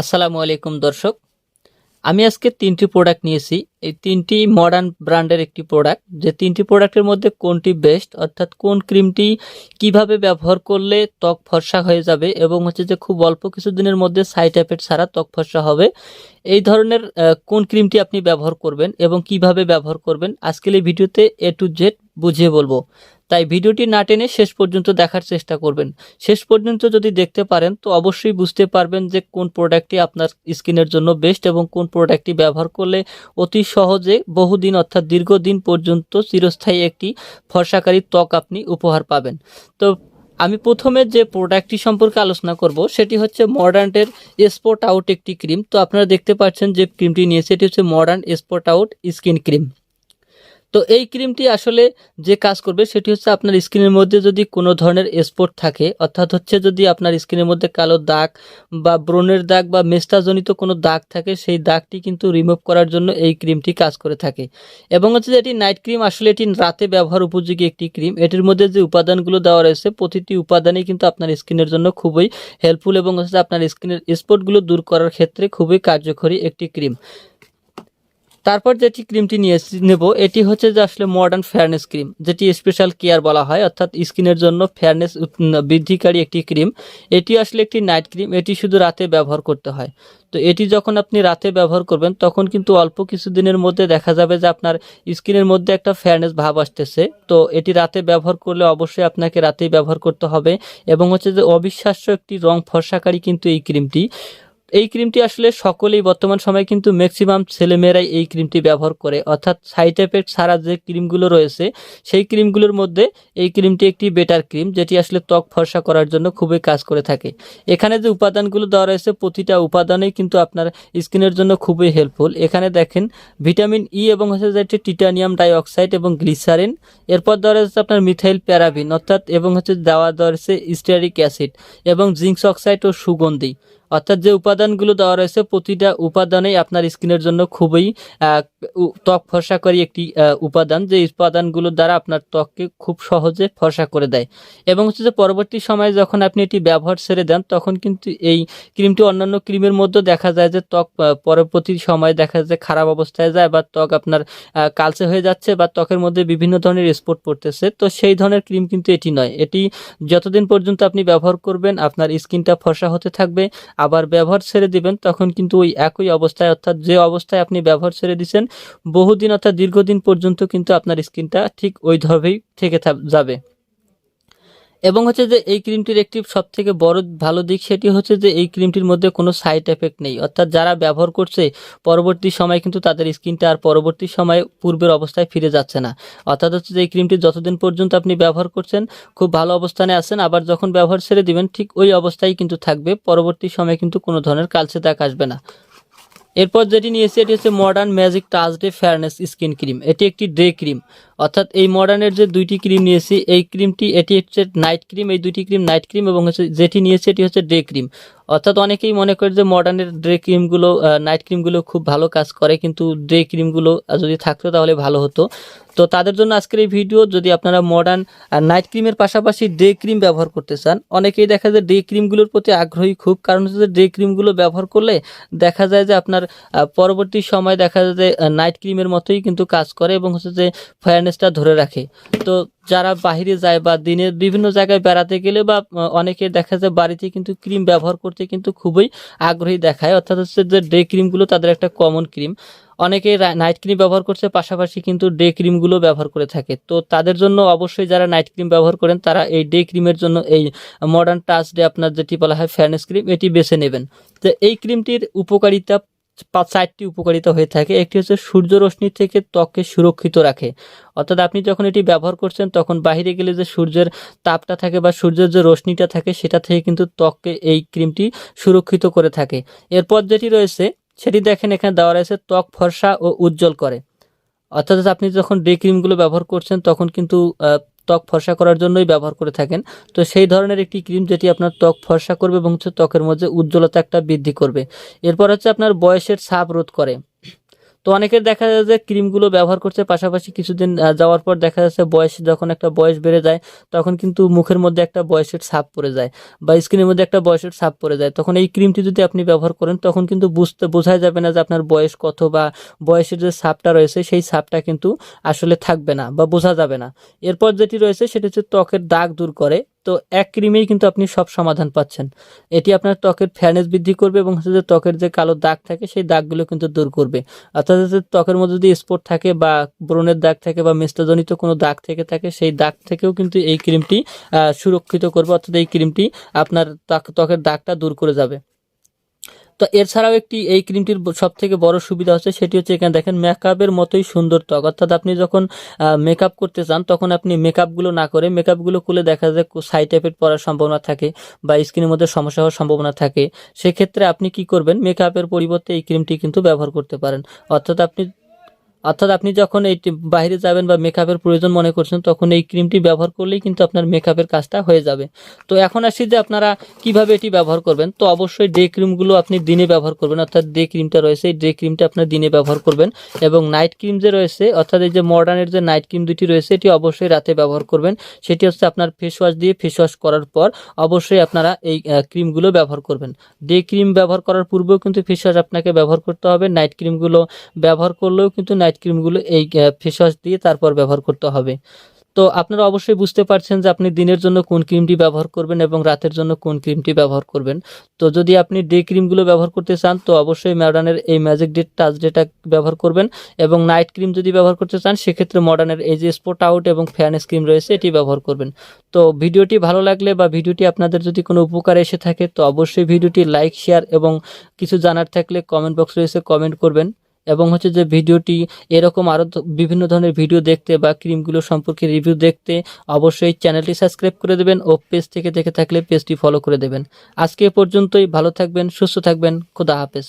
আসসালামু আলাইকুম, দর্শক। আমি আজকে তিনটি প্রোডাক্ট নিয়েছি। এই তিনটি মডার্ন ব্র্যান্ডের একটি প্রোডাক্ট যে তিনটি প্রোডাক্টের মধ্যে কোনটি বেস্ট অর্থাৎ কোন ক্রিমটি কীভাবে ব্যবহার করলে ত্বক ফর্সা হয়ে যাবে এবং হচ্ছে যে খুব অল্প কিছুদিনের মধ্যে সাইড এফেক্ট ছাড়া ত্বক ফর্সা হবে, এই ধরনের কোন ক্রিমটি আপনি ব্যবহার করবেন এবং কীভাবে ব্যবহার করবেন, আজকের এই ভিডিওতে এ টু জেড বুঝিয়ে বলব। তাই ভিডিওটি না টেনে শেষ পর্যন্ত দেখার চেষ্টা করবেন। শেষ পর্যন্ত যদি দেখতে পারেন, তো অবশ্যই বুঝতে পারবেন যে কোন প্রোডাক্টটি আপনার স্কিনের জন্য বেস্ট এবং কোন প্রোডাক্টটি ব্যবহার করলে অতি সহজে বহুদিন অর্থাৎ দীর্ঘদিন পর্যন্ত চিরস্থায়ী একটি ফর্সাকারী ত্বক আপনি উপহার পাবেন। তো আমি প্রথমে যে প্রোডাক্টটি সম্পর্কে আলোচনা করব, সেটি হচ্ছে মডার্নের স্পট আউট একটি ক্রিম। তো আপনারা দেখতে পাচ্ছেন যে ক্রিমটি নিয়েছে, এটি হচ্ছে modern spot out skin cream. তো এই ক্রিমটি আসলে যে কাজ করবে সেটি হচ্ছে আপনার স্কিনের মধ্যে যদি কোনো ধরনের স্পট থাকে, অর্থাৎ হচ্ছে যদি আপনার স্কিনের মধ্যে কালো দাগ বা ব্রণের দাগ বা মেস্টাজনিত কোনো দাগ থাকে, সেই দাগটি কিন্তু রিমুভ করার জন্য এই ক্রিমটি কাজ করে থাকে। এবং হচ্ছে যে এটি নাইট ক্রিম, আসলে এটি রাতে ব্যবহার উপযোগী একটি ক্রিম। এটির মধ্যে যে উপাদানগুলো দেওয়া রয়েছে, প্রতিটি উপাদানই কিন্তু আপনার স্কিনের জন্য খুবই হেল্পফুল এবং হচ্ছে আপনার স্কিনের স্পটগুলো দূর করার ক্ষেত্রে খুবই কার্যকরী একটি ক্রিম। তারপর যেটি ক্রিমটি নিয়ে নেব, এটি হচ্ছে যে আসলে মডার্ন ফেয়ারনেস ক্রিম যেটি স্পেশাল কেয়ার বলা হয়, অর্থাৎ স্কিনের জন্য ফেয়ারনেস বৃদ্ধিকারী একটি ক্রিম এটি আসলে একটি নাইট ক্রিম এটি শুধু রাতে ব্যবহার করতে হয়। তো এটি যখন আপনি রাতে ব্যবহার করবেন, তখন কিন্তু অল্প কিছুদিনের মধ্যে দেখা যাবে যে আপনার স্কিনের মধ্যে একটা ফেয়ারনেস ভাব আসতেছে। তো এটি রাতে ব্যবহার করলে অবশ্যই আপনাকে রাতেই ব্যবহার করতে হবে এবং হচ্ছে যে অবিশ্বাস্য একটি রং ফর্সাকারী কিন্তু এই ক্রিমটি এই ক্রিমটি আসলে সকলেই বর্তমান সময়ে কিন্তু ম্যাক্সিমাম ছেলেমেয়েরাই এই ক্রিমটি ব্যবহার করে। অর্থাৎ সাইড এফেক্ট ছাড়া যে ক্রিমগুলো রয়েছে, সেই ক্রিমগুলোর মধ্যে এই ক্রিমটি একটি বেটার ক্রিম যেটি আসলে ত্বক ফর্সা করার জন্য খুবই কাজ করে থাকে। এখানে যে উপাদানগুলো দেওয়া রয়েছে, প্রতিটা উপাদানেই কিন্তু আপনার স্কিনের জন্য খুবই হেল্পফুল এখানে দেখেন ভিটামিন ই এবং হচ্ছে যেটি টিটানিয়াম ডাইঅক্সাইড এবং গ্লিসারিন এরপর দেওয়া রয়েছে আপনার মিথাইল প্যারাবিন অর্থাৎ এবং হচ্ছে দেওয়া দেওয়া রয়েছে স্টেরিক অ্যাসিড এবং জিঙ্কস অক্সাইড ও সুগন্ধি। অর্থাৎ যে উপাদানগুলো দেওয়া রয়েছে, প্রতিটা উপাদানেই আপনার স্কিনের জন্য খুবই ত্বক ফর্সাকারী একটি উপাদান। যে উপাদানগুলো দ্বারা আপনার ত্বককে খুব সহজে ফর্সা করে দেয়। এবং হচ্ছে যে পরবর্তী সময়ে যখন আপনি এটি ব্যবহার ছেড়ে দেন, তখন কিন্তু এই ক্রিমটি অন্যান্য ক্রিমের মধ্যে দেখা যায় যে ত্বক পরবর্তী সময়ে দেখা যায় খারাপ অবস্থায় যায় বা ত্বক আপনার কালচে হয়ে যাচ্ছে বা ত্বকের মধ্যে বিভিন্ন ধরনের স্পট পড়তেছে। তো সেই ধরনের ক্রিম কিন্তু এটি নয়। এটি যতদিন পর্যন্ত আপনি ব্যবহার করবেন, আপনার স্কিনটা ফর্সা হতে থাকবে। আবার ব্যবহার ছেড়ে দিবেন, তখন কিন্তু ওই একই অবস্থায়, অর্থাৎ যে অবস্থায় আপনি ব্যবহার ছেড়ে দিচ্ছেন বহুদিন অর্থাৎ দীর্ঘদিন পর্যন্ত কিন্তু আপনার স্কিনটা ঠিক ওইভাবেই থেকে, যাবে। এবং হচ্ছে যে এই ক্রিমটির একটি সব থেকে বড় ভালো দিক সেটি হচ্ছে যে এই ক্রিমটির মধ্যে কোনো সাইড এফেক্ট নেই। অর্থাৎ যারা ব্যবহার করছে, পরবর্তী সময় কিন্তু তাদের স্কিনটা আর পরবর্তী সময়ে পূর্বের অবস্থায় ফিরে যাচ্ছে না। অর্থাৎ হচ্ছে যে এই ক্রিমটি যতদিন পর্যন্ত আপনি ব্যবহার করছেন, খুব ভালো অবস্থানে আছেন, আবার যখন ব্যবহার ছেড়ে দিবেন, ঠিক ওই অবস্থায় কিন্তু থাকবে। পরবর্তী সময়ে কিন্তু কোনো ধরনের কালচে দাগ আসবে না। এরপর যেটি নিয়েছি, এটি হচ্ছে modern magic touch day fairness skin cream এটি একটি ডে ক্রিম অর্থাৎ এই মডার্নের যে দুইটি ক্রিম নিয়েছি, এই ক্রিমটি এটি হচ্ছে নাইট ক্রিম, এই দুইটি ক্রিম নাইট ক্রিম এবং হচ্ছে যেটি নিয়েছি এটি হচ্ছে ডে ক্রিম। অর্থাৎ অনেকেই মনে করে যে মডার্নের ডে ক্রিমগুলো নাইট ক্রিমগুলো খুব ভালো কাজ করে, কিন্তু ডে ক্রিমগুলো যদি থাকতো তাহলে ভালো হতো। তো তাদের জন্য আজকের এই ভিডিও, যদি আপনারা মডার্ন নাইট ক্রিমের পাশাপাশি ডে ক্রিম ব্যবহার করতে চান, অনেকেই দেখা যায় ডে ক্রিমগুলোর প্রতি আগ্রহী খুব, কারণ হচ্ছে যে ডে ক্রিমগুলো ব্যবহার করলে দেখা যায় যে আপনার পরবর্তী সময় দেখা যায় যে নাইট ক্রিমের মতোই কিন্তু কাজ করে এবং হচ্ছে যে ফায়ারনেসটা ধরে রাখে। তো যারা বাইরে যায় বা দিনের বিভিন্ন জায়গায় বেড়াতে গেলে বা অনেকে দেখা যায় বাড়িতে কিন্তু ক্রিম ব্যবহার করতে কিন্তু খুবই আগ্রহী দেখায়। অর্থাৎ হচ্ছে যে ডে ক্রিমগুলো তাদের একটা কমন ক্রিম অনেকে নাইট ক্রিম ব্যবহার করছে, পাশাপাশি কিন্তু ডে ক্রিমগুলো ব্যবহার করে থাকে। তো তাদের জন্য অবশ্যই যারা নাইট ক্রিম ব্যবহার করেন, তারা এই ডে ক্রিমের জন্য এই মডার্ন টাচ ডে আপনার যেটি বলা হয় ফেয়ারনেস ক্রিম এটি বেছে নেবেন। তো এই ক্রিমটির উপকারিতা চারটি উপকারিতা হয়ে থাকে। একটি হচ্ছে সূর্য রশ্মি থেকে ত্বককে সুরক্ষিত রাখে। অর্থাৎ আপনি যখন এটি ব্যবহার করছেন, তখন বাইরে গেলে যে সূর্যের তাপটা থাকে বা সূর্যের যে রশ্মিটা থাকে, সেটা থেকে কিন্তু ত্বককে এই ক্রিমটি সুরক্ষিত করে থাকে। এরপর যেটি রয়েছে, সেটি দেখেন এখানে দেওয়া রয়েছে, ত্বক ফর্সা ও উজ্জ্বল করে। অর্থাৎ আপনি যখন ডে ক্রিমগুলো ব্যবহার করছেন, তখন কিন্তু ত্বক ফর্সা করার জন্যই ব্যবহার করে থাকেন। তো সেই ধরনের একটি ক্রিম যেটি আপনার ত্বক ফর্সা করবে এবং হচ্ছে ত্বকের মধ্যে উজ্জ্বলতা একটা বৃদ্ধি করবে। এরপর হচ্ছে আপনার বয়সের ছাপ রোধ করে। তো অনেকের দেখা যায় যে ক্রিমগুলো ব্যবহার করছে, পাশাপাশি কিছুদিন যাওয়ার পর দেখা যাচ্ছে বয়স, যখন একটা বয়স বেড়ে যায়, তখন কিন্তু মুখের মধ্যে একটা বয়সের ছাপ পড়ে যায় বা স্কিনের মধ্যে একটা বয়সের ছাপ পড়ে যায়। তখন এই ক্রিমটি যদি আপনি ব্যবহার করেন, তখন কিন্তু বুঝতে বোঝা যাবে না যে আপনার বয়স কত বা বয়সের যে ছাপটা রয়েছে, সেই ছাপটা কিন্তু আসলে থাকবে না বা বোঝা যাবে না। এরপর যেটি রয়েছে, সেটি হচ্ছে ত্বকের দাগ দূর করে। তো এক ক্রিমেই কিন্তু আপনি সব সমাধান পাচ্ছেন। এটি আপনার ত্বকের ফ্যানেস বৃদ্ধি করবে এবং হচ্ছে যে ত্বকের যে কালো দাগ থাকে, সেই দাগগুলো কিন্তু দূর করবে। অর্থাৎ ত্বকের মধ্যে যদি স্পট থাকে বা ব্রণের দাগ থাকে বা মেস্তাজনিত কোনো দাগ থেকে থাকে, সেই দাগ থেকেও কিন্তু এই ক্রিমটি সুরক্ষিত করবে। অর্থাৎ এই ক্রিমটি আপনার ত্বক- ত্বকের দাগটা দূর করে যাবে। তো এছাড়াও একটি এই ক্রিমটির সব থেকে বড় সুবিধা হচ্ছে সেটি হচ্ছে এখানে দেখেন মেকআপের মতোই সুন্দর ত্বক। অর্থাৎ আপনি যখন মেকআপ করতে চান, তখন আপনি মেকআপগুলো না করে মেকআপগুলো খুলে দেখা যায় সাইড এফেক্ট পড়ার সম্ভাবনা থাকে বা স্কিনের মধ্যে সমস্যা হওয়ার সম্ভাবনা থাকে। সেক্ষেত্রে আপনি কি করবেন? মেকআপের পরিবর্তে এই ক্রিমটি কিন্তু ব্যবহার করতে পারেন। অর্থাৎ আপনি অর্থাৎ আপনি যখন এই বাইরে যাবেন বা মেকআপের প্রয়োজন মনে করছেন, তখন এই ক্রিমটি ব্যবহার করলেই কিন্তু আপনার মেকআপের কাজটা হয়ে যাবে। তো এখন আসি যে আপনারা কীভাবে এটি ব্যবহার করবেন। তো অবশ্যই ডে ক্রিমগুলো আপনি দিনে ব্যবহার করবেন। অর্থাৎ ডে ক্রিমটা রয়েছে, এই ডে ক্রিমটা আপনার দিনে ব্যবহার করবেন। এবং নাইট ক্রিম যে রয়েছে, অর্থাৎ এই যে মডার্নের যে নাইট ক্রিম দুটি রয়েছে, এটি অবশ্যই রাতে ব্যবহার করবেন। সেটি হচ্ছে আপনার ফেস ওয়াশ দিয়ে ফেস ওয়াশ করার পর অবশ্যই আপনারা এই ক্রিমগুলো ব্যবহার করবেন। ডে ক্রিম ব্যবহার করার পূর্বেও কিন্তু ফেস ওয়াশ আপনাকে ব্যবহার করতে হবে। নাইট ক্রিমগুলো ব্যবহার করলেও কিন্তু নাইট ক্রিমগুলো এই ফেস ওয়াশ দিয়ে তারপর ব্যবহার করতে হবে। তো আপনারা অবশ্যই বুঝতে পারছেন যে আপনি দিনের জন্য কোন ক্রিমটি ব্যবহার করবেন এবং রাতের জন্য কোন ক্রিমটি ব্যবহার করবেন। তো যদি আপনি ডে ক্রিমগুলো ব্যবহার করতে চান, তো অবশ্যই মডার্নের এই ম্যাজিক ডেট টাচ ডেটা ব্যবহার করবেন এবং নাইট ক্রিম যদি ব্যবহার করতে চান, সেক্ষেত্রে মডার্নের এই যে স্পট আউট এবং ফ্যান ক্রিম রয়েছে, এটি ব্যবহার করবেন। তো ভিডিওটি ভালো লাগলে বা ভিডিওটি আপনাদের যদি কোনো উপকার এসে থাকে, তো অবশ্যই ভিডিওটি লাইক শেয়ার এবং কিছু জানার থাকলে কমেন্ট বক্স রয়েছে কমেন্ট করবেন। এবং হচ্ছে যে ভিডিওটি এরকম আরও বিভিন্ন ধরনের ভিডিও দেখতে বা ক্রিমগুলো সম্পর্কে রিভিউ দেখতে অবশ্যই চ্যানেলটি সাবস্ক্রাইব করে দেবেন ও পেজ থেকে দেখে থাকলে পেজটি ফলো করে দেবেন। আজকে এ পর্যন্তই, ভালো থাকবেন, সুস্থ থাকবেন, খোদা হাফেজ।